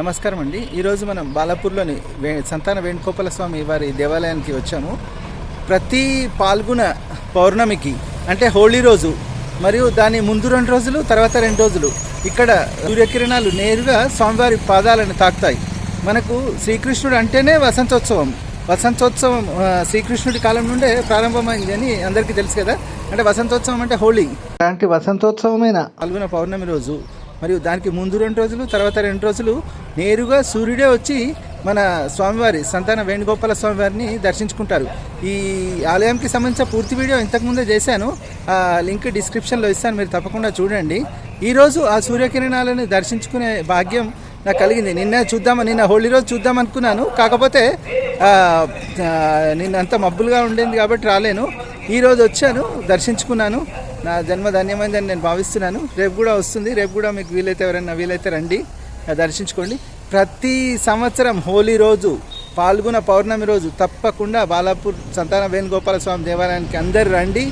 నమస్కారం అండి. ఈరోజు మనం బాలాపూర్లోని వే సంతాన వేణుగోపాల స్వామి వారి దేవాలయానికి వచ్చాము. ప్రతి పాల్గొన పౌర్ణమికి అంటే హోళీ రోజు మరియు దాని ముందు రెండు రోజులు తర్వాత రెండు రోజులు ఇక్కడ సూర్యకిరణాలు నేరుగా స్వామివారి పాదాలను తాకుతాయి. మనకు శ్రీకృష్ణుడు అంటేనే వసంతోత్సవం. వసంతోత్సవం శ్రీకృష్ణుడి కాలం నుండే ప్రారంభమైంది అని అందరికీ తెలుసు కదా. అంటే వసంతోత్సవం అంటే హోళీ అలాంటి వసంతోత్సవమైన పాల్గొన పౌర్ణమి రోజు మరియు దానికి ముందు రెండు రోజులు తర్వాత రెండు రోజులు నేరుగా సూర్యుడే వచ్చి మన స్వామివారి సంతాన వేణుగోపాల స్వామివారిని దర్శించుకుంటారు. ఈ ఆలయంకి సంబంధించిన పూర్తి వీడియో ఇంతకుముందే చేశాను. ఆ లింక్ డిస్క్రిప్షన్లో ఇస్తాను మీరు తప్పకుండా చూడండి. ఈరోజు ఆ సూర్యకిరణాలను దర్శించుకునే భాగ్యం నాకు కలిగింది. నిన్న చూద్దామని నిన్న హోళీ రోజు చూద్దాం అనుకున్నాను కాకపోతే ఆ, నిన్న అంత మబ్బులుగా ఉండేది కాబట్టి రాలేను. ఈరోజు వచ్చాను దర్శించుకున్నాను. నా జన్మ ధన్యమైందని నేను భావిస్తున్నాను. రేపు కూడా వస్తుంది. రేపు కూడా మీకు వీలైతే ఎవరైనా వీలైతే రండి. దర్శించుకోండి. ప్రతి సంవత్సరం హోలీ రోజు పాల్గొన పౌర్ణమి రోజు తప్పకుండా బాలాపూర్ సంతాన వేణుగోపాల స్వామి దేవాలయానికి అందరు రండి.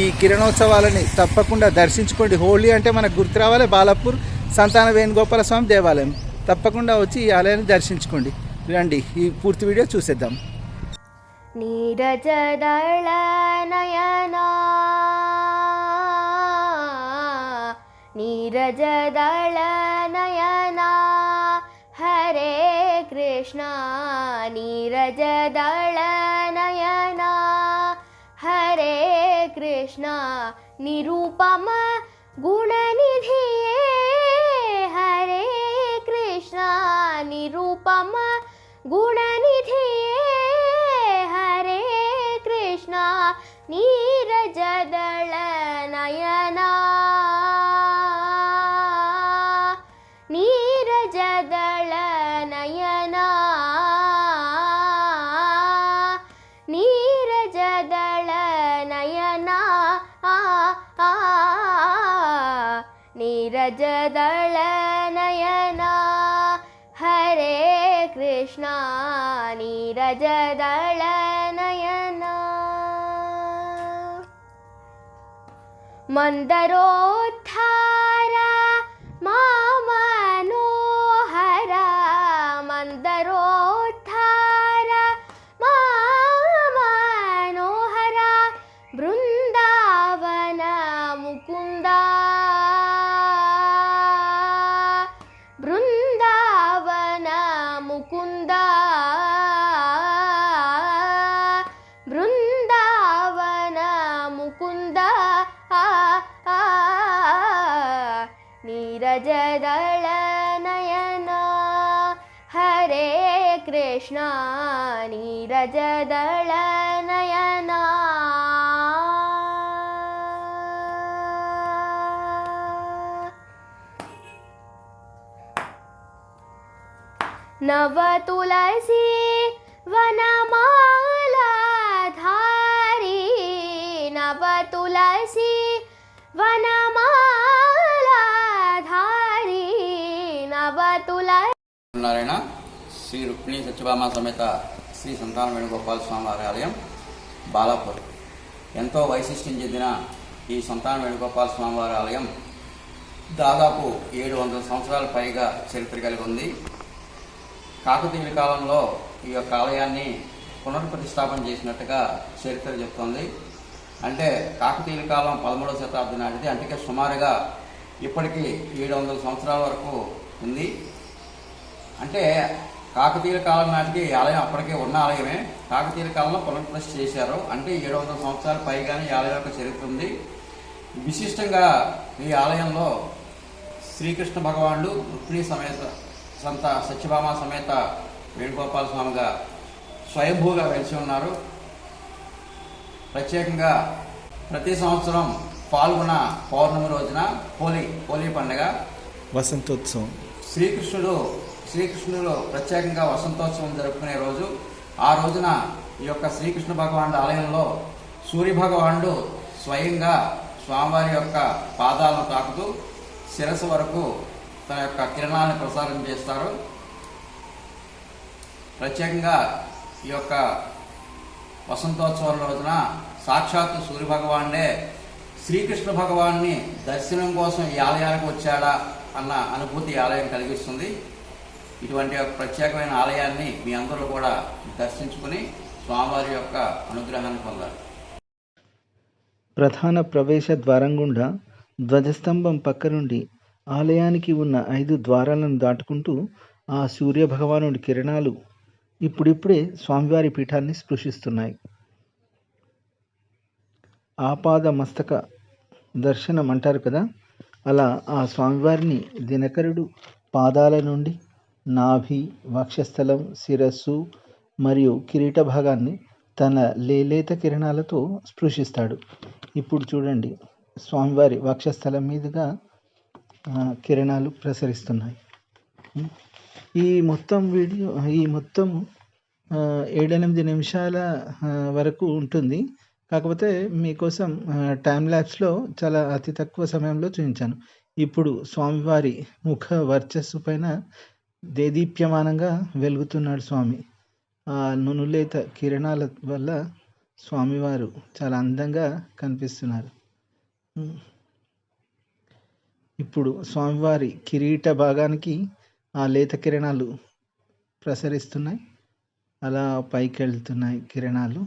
ఈ కిరణోత్సవాలని తప్పకుండా దర్శించుకోండి. హోలీ అంటే మనకు గుర్తు రావాలి. బాలాపూర్ సంతాన వేణుగోపాల స్వామి దేవాలయం. తప్పకుండా వచ్చి ఈ ఆలయాన్ని దర్శించుకోండి. రండి. ఈ పూర్తి వీడియో చూసేద్దాం. నీరజ నయనా नीरजदळनयना। हरे कृष्णा नीरजदळनयना। हरे कृष्णा निरूपम गुणनिधिये। हरे कृष्णा निरूपम गुणनिधिये। हरे कृष्णा जदल नयना नीरज दल नयना नीरज दल नयना हरे कृष्णा निरज दल नयना मन्दरो कृष्णानीरजदळनयना नव तुलसी वनमाला धारी नव तुलसी वनमाला धारी नव तुलसी नारायण శ్రీ రుక్మిణి సత్యభామ సమేత శ్రీ సంతాన వేణుగోపాల స్వామి వారి ఆలయం బాలాపూర్. ఎంతో వైశిష్ట్యం చెందిన ఈ సంతాన వేణుగోపాల స్వామి వారి ఆలయం దాదాపు ఏడు వందల సంవత్సరాల పైగా చరిత్ర కలిగి ఉంది. కాకతీయుల కాలంలో ఈ యొక్క ఆలయాన్ని పునర్ప్రతిష్టాపన చేసినట్టుగా చరిత్ర చెప్తోంది. అంటే కాకతీయుల కాలం పదమూడవ శతాబ్దం నాటిది అంటే సుమారుగా ఇప్పటికీ ఏడు వందల సంవత్సరాల వరకు ఉంది. అంటే కాకతీయుల కాలం నాటికి ఈ ఆలయం అప్పటికే ఉన్న ఆలయమే. కాకతీయుల కాలంలో పునఃప్రతిష్ఠ చేశారు. అంటే ఏడు వందల సంవత్సరాల పైగానే ఈ ఆలయం యొక్క చరిత్ర ఉంది విశిష్టంగా ఈ ఆలయంలో శ్రీకృష్ణ భగవానుడు రుక్మిణి సమేత సంత సత్యభామ సమేత వేణుగోపాల స్వామిగా స్వయంభూగా వెలిసి ఉన్నారు. ప్రత్యేకంగా ప్రతి సంవత్సరం పాల్గొన పౌర్ణమి రోజున హోలీ హోలీ పండుగ. వసంతోత్సవం. శ్రీకృష్ణుడు శ్రీకృష్ణుడు ప్రత్యేకంగా వసంతోత్సవం జరుపుకునే రోజు ఆ రోజున ఈ యొక్క శ్రీకృష్ణ భగవానుడు ఆలయంలో సూర్య భగవానుడు స్వయంగా స్వామివారి యొక్క పాదాలను తాకుతూ శిరస్సు వరకు తన యొక్క కిరణాలను ప్రసారం చేస్తారు. ప్రత్యేకంగా ఈ యొక్క వసంతోత్సవం రోజున సాక్షాత్తు సూర్యభగవానుడే శ్రీకృష్ణ భగవాన్ని దర్శనం కోసం ఈ ఆలయానికి వచ్చాడా అన్న అనుభూతి ఆలయం కలిగిస్తుంది. ఇటువంటి ఒక ప్రత్యేకమైన ఆలయాన్ని మీ అందరూ కూడా దర్శించుకుని స్వామివారి యొక్క అనుగ్రహాన్ని పొందాలి. ప్రధాన ప్రవేశ ద్వారం గుండా ధ్వజస్తంభం పక్క నుండి ఆలయానికి ఉన్న ఐదు ద్వారాలను దాటుకుంటూ ఆ సూర్య భగవానుడి కిరణాలు ఇప్పుడిప్పుడే స్వామివారి పీఠాన్ని స్పృశిస్తున్నాయి. ఆపాద మస్తక దర్శనం అంటారు కదా అలా ఆ స్వామివారిని దినకరుడు పాదాల నుండి నాభి వక్షస్థలం శిరస్సు మరియు కిరీట భాగాన్ని తన లేలేత కిరణాలతో స్పృశిస్తాడు. ఇప్పుడు చూడండి స్వామివారి వక్షస్థలం మీదుగా కిరణాలు ప్రసరిస్తున్నాయి. ఈ మొత్తం వీడియో ఈ మొత్తం ఏడెనిమిది నిమిషాల వరకు ఉంటుంది. కాకపోతే మీకోసం టైం ల్యాబ్స్లో చాలా అతి తక్కువ సమయంలో చూపించాను. ఇప్పుడు స్వామివారి ముఖ వర్చస్సు పైన దేదీప్యమానంగా వెలుగుతున్నాడు స్వామి. ఆ నునులేత కిరణాల వల్ల స్వామివారు చాలా అందంగా కనిపిస్తున్నారు. ఇప్పుడు స్వామివారి కిరీట భాగానికి ఆ లేత కిరణాలు ప్రసరిస్తున్నాయి. అలా పైకి వెళ్తున్నాయి కిరణాలు.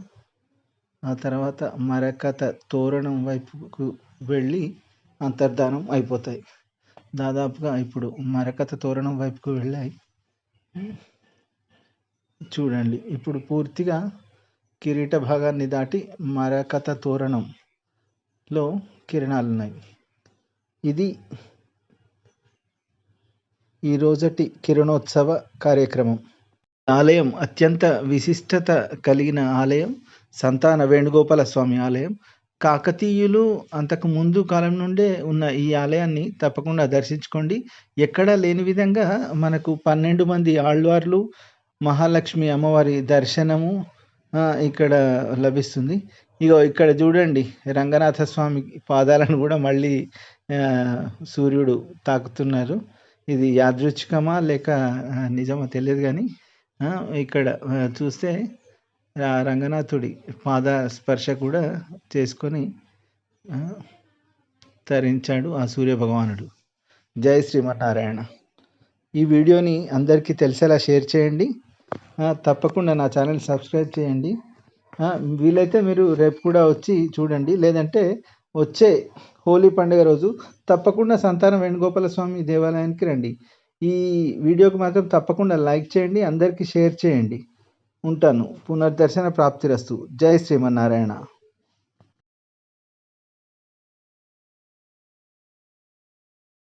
ఆ తర్వాత మరకత తోరణం వైపుకు వెళ్ళి అంతర్ధానం అయిపోతాయి. దాదాపుగా ఇప్పుడు మరకత తోరణం వైపుకు వెళ్ళాయి. చూడండి ఇప్పుడు పూర్తిగా కిరీట భాగాన్ని దాటి మరకత తోరణంలో కిరణాలు ఉన్నాయి ఇది ఈ రోజటి కిరణోత్సవ కార్యక్రమం. ఆలయం అత్యంత విశిష్టత కలిగిన ఆలయం సంతాన వేణుగోపాల స్వామి ఆలయం కాకతీయులు అంతకు ముందు కాలం నుండే ఉన్న ఈ ఆలయాన్ని తప్పకుండా దర్శించుకోండి. ఎక్కడా లేని విధంగా మనకు పన్నెండు మంది ఆళ్వార్లు మహాలక్ష్మి అమ్మవారి దర్శనము ఇక్కడ లభిస్తుంది. ఇగో ఇక్కడ చూడండి రంగనాథ స్వామి పాదాలను కూడా మళ్ళీ సూర్యుడు తాకుతున్నారు. ఇది యాదృచ్ఛికమా లేక నిజమా తెలియదు కానీ ఇక్కడ చూస్తే రంగనాథుడి పాద స్పర్శ కూడా చేసుకొని తరించాడు ఆ సూర్య భగవానుడు జై శ్రీమన్నారాయణ. ఈ వీడియోని అందరికీ తెలిసేలా షేర్ చేయండి. తప్పకుండా నా ఛానల్ సబ్స్క్రైబ్ చేయండి. వీలైతే మీరు రేపు కూడా వచ్చి చూడండి. లేదంటే వచ్చే హోలీ పండుగ రోజు తప్పకుండా సంతానం వేణుగోపాల స్వామి దేవాలయానికి రండి. ఈ వీడియోకి మాత్రం తప్పకుండా లైక్ చేయండి అందరికీ షేర్ చేయండి. ఉంటాను. పునర్దర్శన ప్రాప్తిరస్తు. జై శ్రీమన్నారాయణ.